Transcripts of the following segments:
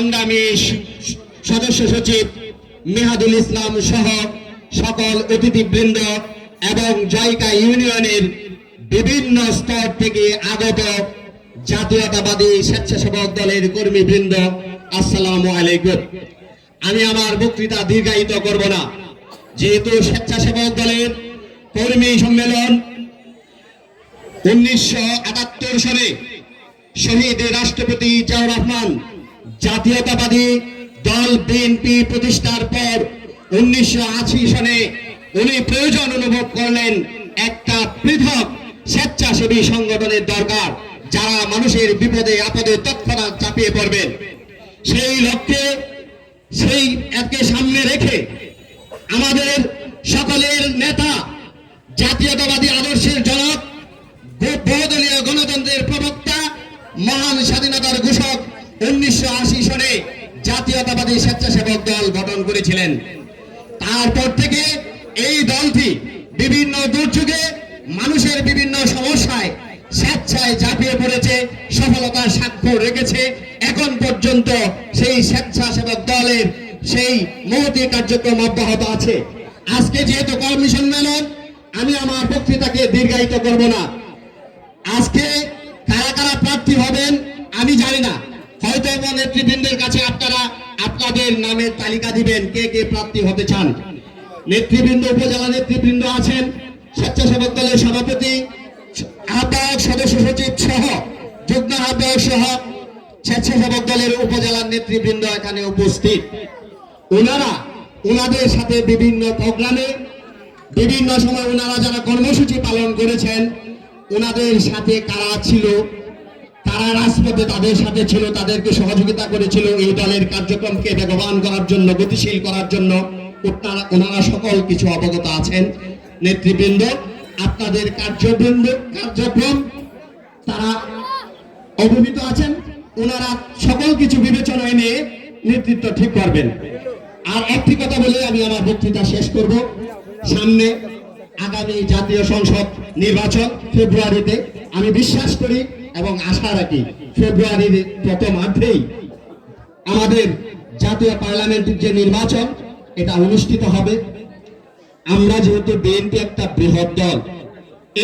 সংগ্রামী সদস্য সচিব মেহাদুল ইসলাম সহ সকল অতিথিবৃন্দ এবং জয়কা ইউনিয়নের বিভিন্ন স্তর থেকে আগত জাতীয়তাবাদী স্বেচ্ছাসেবক দলের কর্মীবৃন্দ, আসসালামু আলাইকুম। আমি আমার বক্তৃতা দীর্ঘায়িত করব না। যেহেতু স্বেচ্ছাসেবক দলের কর্মী সম্মেলন উনিশশো আটাত্তর সালে শহীদ রাষ্ট্রপতি জিয়াউর রহমান জাতীয়তাবাদী দল বিএনপি প্রতিষ্ঠার পর উনিশশো আশি সনে উনি প্রয়োজন অনুভব করলেন একটা পৃথক স্বেচ্ছাসেবী সংগঠনের দরকার, যারা মানুষের বিপদে, আপদে তৎক্ষণাৎ চাপিয়ে পড়বেন। সেই লক্ষ্যে, সেই একে সামনে রেখে আমাদের সকলের নেতা জাতীয়তাবাদী আদর্শের জনক বহুদলীয় গণতন্ত্রের প্রবক্তা মহান স্বাধীনতার ঘোষক উনিশশো আশি সনে জাতীয়তাবাদী স্বেচ্ছাসেবক দল গঠন করেছিলেন। তারপর থেকে এই দলটি বিভিন্ন দুর্যোগে মানুষের বিভিন্ন সমস্যায় স্বেচ্ছায় ঝাঁপিয়ে পড়েছে, সফলতার স্বাক্ষর রেখেছে। এখন পর্যন্ত সেই স্বেচ্ছাসেবক দলের সেই মহতি কার্যক্রম অব্যাহত আছে। আজকে যেহেতু কর্মী সম্মেলন, আমি আমার বক্তৃতাকে দীর্ঘায়িত করব না আজকে কারা কারা প্রার্থী হবেন আমি জানি না হয়তো আমার নেতৃবৃন্দের কাছে আপনারা আপনাদের নামের তালিকা দিবেন কে কে প্রার্থী হতে চান। নেতৃবৃন্দ, উপজেলা নেতৃবৃন্দ আছেন, স্বেচ্ছাসেবক দলের সভাপতি, আহ্বায়ক সদস্য সচিব সহ, যুগ্ম আহ্বায়ক সহ স্বেচ্ছাসেবক দলের উপজেলার নেতৃবৃন্দ এখানে উপস্থিত। ওনারা ওনাদের সাথে বিভিন্ন প্রোগ্রামে, বিভিন্ন সময় ওনারা যারা কর্মসূচি পালন করেছেন ওনাদের সাথে কারা ছিল কারা রাজপথে তাদের সাথে ছিল, তাদেরকে সহযোগিতা করেছিল। এই দলের কার্যক্রমকে বেগবান করার জন্য, গতিশীল করার জন্য ওনারা ওনারা সকল কিছু অবগত আছেন। নেতৃবৃন্দ, আপনাদের কার্যবৃন্দ, কার্যক্রম, তারা অবহিত আছেন। ওনারা সকল কিছু বিবেচনায় নিয়ে নেতৃত্ব ঠিক করবেন। আর একটি কথা বলে আমি আমার বক্তৃতা শেষ করব। সামনে আগামী জাতীয় সংসদ নির্বাচন ফেব্রুয়ারিতে। আমি বিশ্বাস করি এবং আশা রাখি ফেব্রুয়ারির প্রথমার্ধেই আমাদের জাতীয় পার্লামেন্টের যে নির্বাচন, এটা অনুষ্ঠিত হবে। আমরা যেহেতু বিএনপি একটা বৃহৎ দল,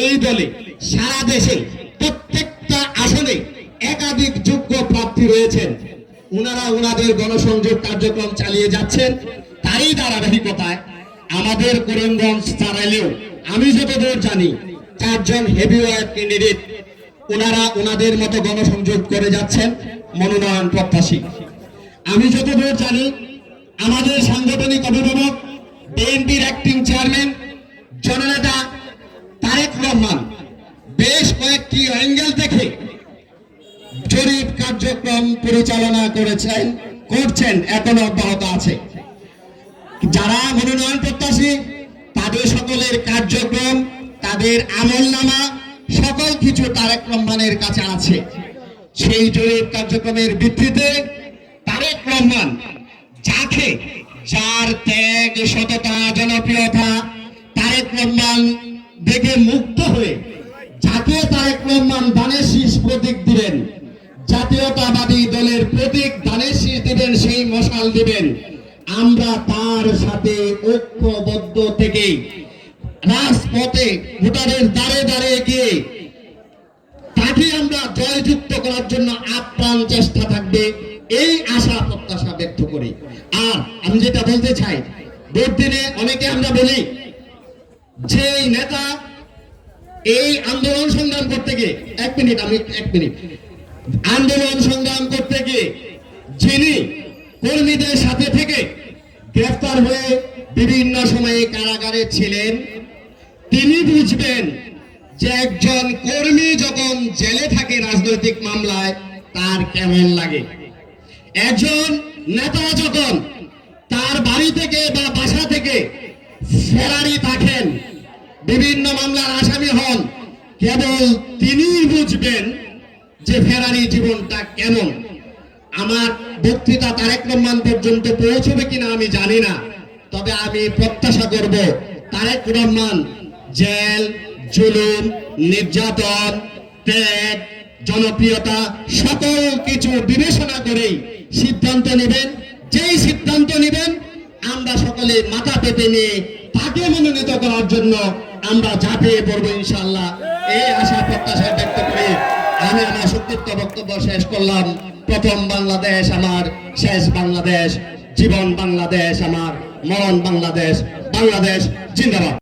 এই দলে সারা দেশে প্রত্যেকটা আসনে একাধিক যোগ্য প্রার্থী রয়েছেন। ওনারা ওনাদের গণসংযোগ কার্যক্রম চালিয়ে যাচ্ছেন। তারই ধারাবাহিকতায় আমাদের করিমগঞ্জ ছাড়াইলেও আমি যতদূর জানি, চারজন হেভিওয়েট ক্যান্ডিডেট ওনারা ওনাদের মতো গণসংযোগ করে যাচ্ছেন মনোনয়ন প্রত্যাশী। আমি যতদূর জানি, আমাদের সাংগঠনিক অভিভাবক, বিএনপির অ্যাক্টিং চেয়ারম্যান জননেতা তারেক রহমান বেশ কয়েকটি অ্যাঙ্গেল থেকে জরিপ কার্যক্রম পরিচালনা করেছেন, করছেন, এখনও অব্যাহত আছে। যারা মনোনয়ন প্রত্যাশী, তাদের সকলের কার্যক্রম, তাদের আমল নামা সকল কিছু তারেক রহমানের কাছে আছে। সেই জরিপ কার্যক্রমের ভিত্তিতে তারেক রহমান যাকে, যার ত্যাগ, সততা, জনপ্রিয়তা, তারেক রহমান দেখে মুগ্ধ হয়ে যাকে তারেক রহমান দানের শীষ প্রতীক দিবেন জাতীয়তাবাদী দলের প্রতীক দানের শীষ দিবেন, সেই মশাল দিবেন। আমরা তার সাথে ঐক্যবদ্ধ থেকে রাজপথে ভোটারের দ্বারে দ্বারে গিয়ে তাকে আমরা জয়যুক্ত করার জন্য আপ্রাণ চেষ্টা থাকবে, এই আশা প্রত্যাশা ব্যক্ত করি। আর আমি যেটা বলতে চাই, ভোট দিনে অনেকে আমরা বলি যে নেতা এই আন্দোলন সংগ্রাম করতে গিয়ে, এক মিনিট, আমি এক মিনিট, আন্দোলন সংগ্রাম করতে গিয়ে যিনি কর্মীদের সাথে থেকে গ্রেফতার হয়ে বিভিন্ন সময়ে কারাগারে ছিলেন তিনি বুঝবেন যে একজন কর্মী যখন জেলে থাকে রাজনৈতিক মামলায়, তার কেমন লাগে। একজন নেতা যখন তার বাড়ি থেকে বা বাসা থেকে ফেরারি থাকেন বিভিন্ন মামলার আসামি হন, কেবল তিনিই বুঝবেন যে ফেরারি জীবনটা কেমন। আমার বক্তৃতা তারেক রহমান পর্যন্ত পৌঁছবে কিনা আমি জানি না, তবে আমি প্রত্যাশা করব, তারেক রহমান জেল, জুলুম, নির্যাতন, ত্যাগ, জনপ্রিয়তা, সকল কিছু বিবেচনা করেই সিদ্ধান্ত নেবেন। যেই সিদ্ধান্ত নেবেন, আমরা সকলে মাথা পেতে নিয়ে তাকে মনোনীত করার জন্য আমরা ঝাঁপিয়ে পড়ব ইনশাল্লাহ এই আশা প্রত্যাশা ব্যক্ত করে আমি আমার সংক্ষিপ্ত বক্তব্য শেষ করলাম। প্রথম বাংলাদেশ আমার, শেষ বাংলাদেশ, জীবন বাংলাদেশ আমার, মরণ বাংলাদেশ বাংলাদেশ, জিন্দাবাদ।